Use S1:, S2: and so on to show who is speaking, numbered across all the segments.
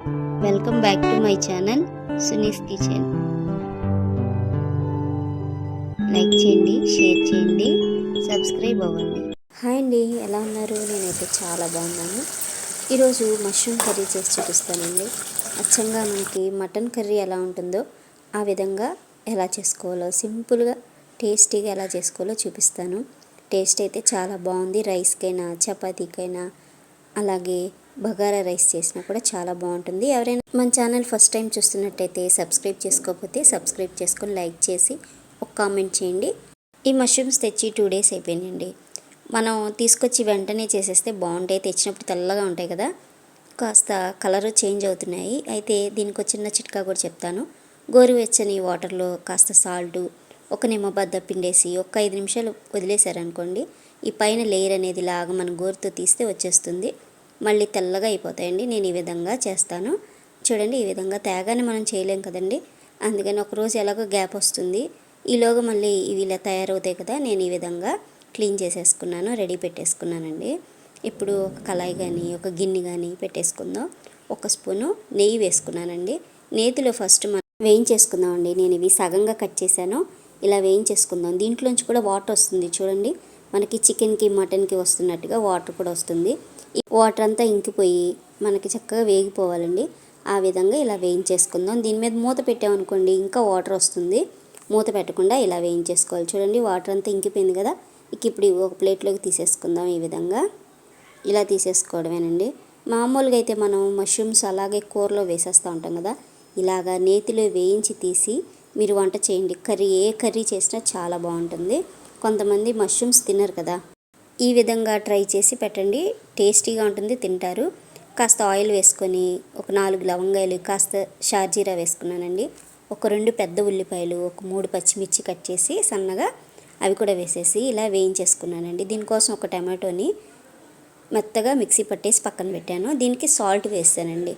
S1: Welcome back to my channel Suni's kitchen like చేయండి share చేయండి subscribe అవ్వండి. Hi అండి ఎలా ఉన్నారు? నేనైతే చాలా బాగున్నాను. ఈరోజు మష్రూమ్ కర్రీ చేసి చూపిస్తానండి. అచ్చంగా మనకి మటన్ కర్రీ ఎలా ఉంటుందో ఆ విధంగా ఎలా చేసుకోవాలో సింపుల్గా టేస్టీగా ఎలా చేసుకోవాలో చూపిస్తాను. టేస్ట్ అయితే చాలా బాగుంది. రైస్కైనా చపాతీకైనా అలాగే బగారా రైస్ చేసినా కూడా చాలా బాగుంటుంది. ఎవరైనా మన ఛానల్ ఫస్ట్ టైం చూస్తున్నట్టయితే సబ్స్క్రైబ్ చేసుకోకపోతే సబ్స్క్రైబ్ చేసుకొని లైక్ చేసి ఒక కామెంట్ చేయండి. ఈ మష్రూమ్స్ తెచ్చి టూ డేస్ అయిపోయినండి మనం తీసుకొచ్చి వెంటనే చేసేస్తే బాగుంటాయి. తెచ్చినప్పుడు తెల్లగా ఉంటాయి కదా. కాస్త కలర్ చేంజ్ అవుతున్నాయి. అయితే దీనికి ఒక చిన్న చిట్కా కూడా చెప్తాను. గోరువెచ్చని వాటర్లో కాస్త సాల్టు ఒక నిమ్మబద్ద పిండేసి ఒక ఐదు నిమిషాలు వదిలేశారనుకోండి ఈ పైన లేయర్ అనేది లాగా మన గోరుతో తీస్తే వచ్చేస్తుంది. మళ్ళీ తెల్లగా అయిపోతాయండి. నేను ఈ విధంగా చేస్తాను. చూడండి ఈ విధంగా తేగానే మనం చేయలేం కదండి. అందుకని ఒక రోజు ఎలాగో గ్యాప్ వస్తుంది. ఈలోగా మళ్ళీ ఇవి ఇలా తయారవుతాయి కదా నేను ఈ విధంగా క్లీన్ చేసేసుకున్నాను రెడీ పెట్టేసుకున్నానండి. ఇప్పుడు ఒక కళాయి కానీ ఒక గిన్నె కానీ పెట్టేసుకుందాం. ఒక స్పూను నెయ్యి వేసుకున్నానండి. నేతిలో ఫస్ట్ మనం వేయించేసుకుందామండి. నేను ఇవి సగంగా కట్ చేశాను. ఇలా వేయించేసుకుందాం. దీంట్లోంచి కూడా వాటర్ వస్తుంది చూడండి. మనకి చికెన్కి మటన్కి వస్తున్నట్టుగా వాటర్ కూడా వస్తుంది. వాటర్ అంతా ఇంకిపోయి మనకి చక్కగా వేగిపోవాలండి. ఆ విధంగా ఇలా వేయించేసుకుందాం. దీని మీద మూత పెట్టామనుకోండి ఇంకా వాటర్ వస్తుంది. మూత పెట్టకుండా ఇలా వేయించేసుకోవాలి. చూడండి వాటర్ అంతా ఇంకిపోయింది కదా. ఇక ఇప్పుడు ఒక ప్లేట్లోకి తీసేసుకుందాం ఈ విధంగా. ఇలా తీసేసుకోవడమేనండి. మామూలుగా అయితే మనం మష్రూమ్స్ అలాగే కూరలో వేసేస్తూ ఉంటాం కదా. ఇలాగా నేతిలో వేయించి తీసి మీరు వంట చేయండి. కర్రీ ఏ కర్రీ చేసినా చాలా బాగుంటుంది. కొంతమంది మష్రూమ్స్ తినరు కదా. ఈ విధంగా ట్రై చేసి పెట్టండి. టేస్టీగా ఉంటుంది తింటారు. కాస్త ఆయిల్ వేసుకొని ఒక నాలుగు లవంగాయలు కాస్త షార్జీరా వేసుకున్నానండి. ఒక రెండు పెద్ద ఉల్లిపాయలు ఒక మూడు పచ్చిమిర్చి కట్ చేసి సన్నగా అవి కూడా వేసేసి ఇలా వేయించేసుకున్నానండి. దీనికోసం ఒక టమాటోని మెత్తగా మిక్సీ పట్టేసి పక్కన పెట్టాను. దీనికి సాల్ట్ వేసానండి.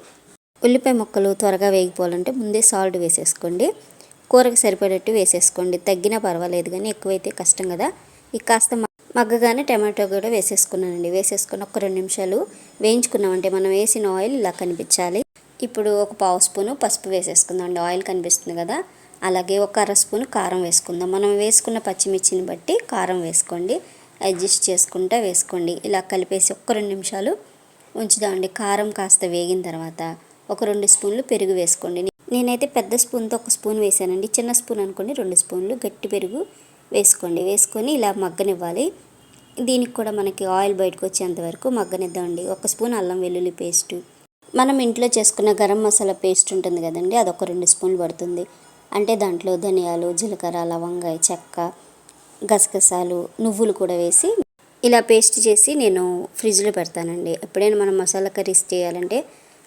S1: ఉల్లిపాయ ముక్కలు త్వరగా వేగిపోవాలంటే ముందే సాల్ట్ వేసేసుకోండి. కూరకు సరిపడేట్టు వేసేసుకోండి. తగ్గినా పర్వాలేదు కానీ ఎక్కువైతే కష్టం కదా. ఇక కాస్త మగ్గగానే టమాటో కూడా వేసేసుకున్నానండి. వేసేసుకుని ఒక రెండు నిమిషాలు వేయించుకున్నామంటే మనం వేసిన ఆయిల్ ఇలా కనిపించాలి. ఇప్పుడు ఒక పావు స్పూను పసుపు వేసేసుకుందాం అండి ఆయిల్ కనిపిస్తుంది కదా? అలాగే ఒక అర స్పూను కారం వేసుకుందాం. మనం వేసుకున్న పచ్చిమిర్చిని బట్టి కారం వేసుకోండి. అడ్జస్ట్ చేసుకుంటా వేసుకోండి. ఇలా కలిపేసి ఒక్క రెండు నిమిషాలు ఉంచుదామండి. కారం కాస్త వేగిన తర్వాత ఒక రెండు స్పూన్లు పెరుగు వేసుకోండి. నేనైతే పెద్ద స్పూన్తో ఒక స్పూన్ వేసానండి చిన్న స్పూన్ అనుకోండి రెండు స్పూన్లు. గట్టి పెరుగు వేసుకోండి. వేసుకొని ఇలా మగ్గనివ్వాలి. దీనికి కూడా మనకి ఆయిల్ బయటకు వచ్చేంత వరకు మగ్గనిద్దామండి ఒక స్పూన్ అల్లం వెల్లుల్లి పేస్ట్. మనం ఇంట్లో చేసుకున్న గరం మసాలా పేస్ట్ ఉంటుంది కదండి అదొక రెండు స్పూన్లు పడుతుంది. అంటే దాంట్లో ధనియాలు జీలకర్ర లవంగాయ చెక్క గసగసాలు నువ్వులు కూడా వేసి ఇలా పేస్ట్ చేసి నేను ఫ్రిడ్జ్లో పెడతానండి. ఎప్పుడైనా మనం మసాలా కర్రీస్ చేయాలంటే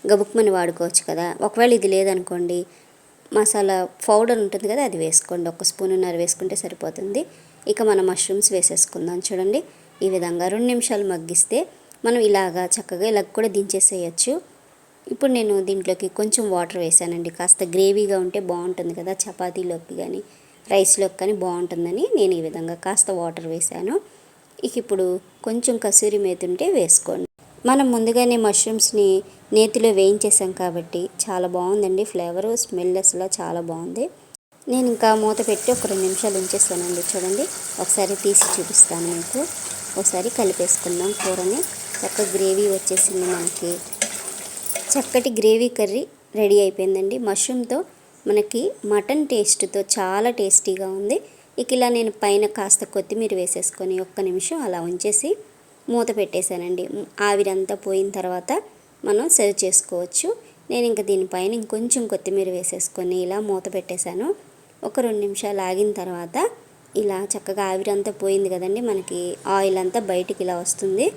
S1: గబుక్మని వాడుకోవచ్చు కదా. ఒకవేళ ఇది లేదనుకోండి మసాలా పౌడర్ ఉంటుంది కదా అది వేసుకోండి. ఒక స్పూన్నర వేసుకుంటే సరిపోతుంది. ఇక మనం మష్రూమ్స్ వేసేసుకుందాం చూడండి. ఈ విధంగా రెండు నిమిషాలు మగ్గిస్తే మనం ఇలాగా చక్కగా ఇలా కూడా దించేసేయచ్చు. ఇప్పుడు నేను దీంట్లోకి కొంచెం వాటర్ వేసానండి. కాస్త గ్రేవీగా ఉంటే బాగుంటుంది కదా చపాతీలోకి కానీ రైస్లోకి కానీ బాగుంటుందని నేను ఈ విధంగా కాస్త వాటర్ వేసాను. ఇక ఇప్పుడు కొంచెం కసూరి మేతుంటే వేసుకోండి. మనం ముందుగానే మష్రూమ్స్ని నేతిలో వేయించేసాం కాబట్టి చాలా బాగుందండి. ఫ్లేవరు స్మెల్ అసలు చాలా బాగుంది. నేను ఇంకా మూత పెట్టి ఒక రెండు నిమిషాలు ఉంచేస్తానండి. చూడండి ఒకసారి తీసి చూపిస్తాను మీకు. ఒకసారి కలిపేసుకుందాం కూరని. చక్క గ్రేవీ వచ్చేసింది మనకి. చక్కటి గ్రేవీ కర్రీ రెడీ అయిపోయిందండి. మష్రూమ్తో మనకి మటన్ టేస్ట్తో చాలా టేస్టీగా ఉంది. ఇక ఇలా నేను పైన కాస్త కొత్తిమీర వేసేసుకొని ఒక్క నిమిషం అలా ఉంచేసి మూత పెట్టేశానండి. ఆవిరంతా పోయిన తర్వాత మనం సర్వ్ చేసుకోవచ్చు. నేను ఇంకా దీనిపైన ఇంకొంచెం కొత్తిమీర వేసేసుకొని ఇలా మూత పెట్టేశాను. ఒక రెండు నిమిషాలు ఆగిన తర్వాత ఇలా చక్కగా ఆవిరంతా పోయింది కదండి. మనకి ఆయిల్ అంతా బయటికి ఇలా వస్తుంది.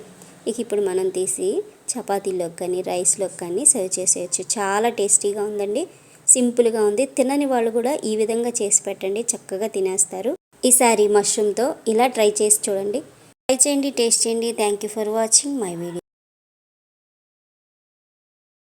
S1: ఇక ఇప్పుడు మనం తీసి చపాతీలోకి కానీ రైస్లోకి కానీ సర్వ్ చేసేయచ్చు. చాలా టేస్టీగా ఉందండి. సింపుల్గా ఉంది. తినని వాళ్ళు కూడా ఈ విధంగా చేసి పెట్టండి. చక్కగా తినేస్తారు. ఈసారి మష్రూమ్తో ఇలా ట్రై చేసి చూడండి. ట్రై చేయండి టేస్ట్ చేయండి thank you for watching my video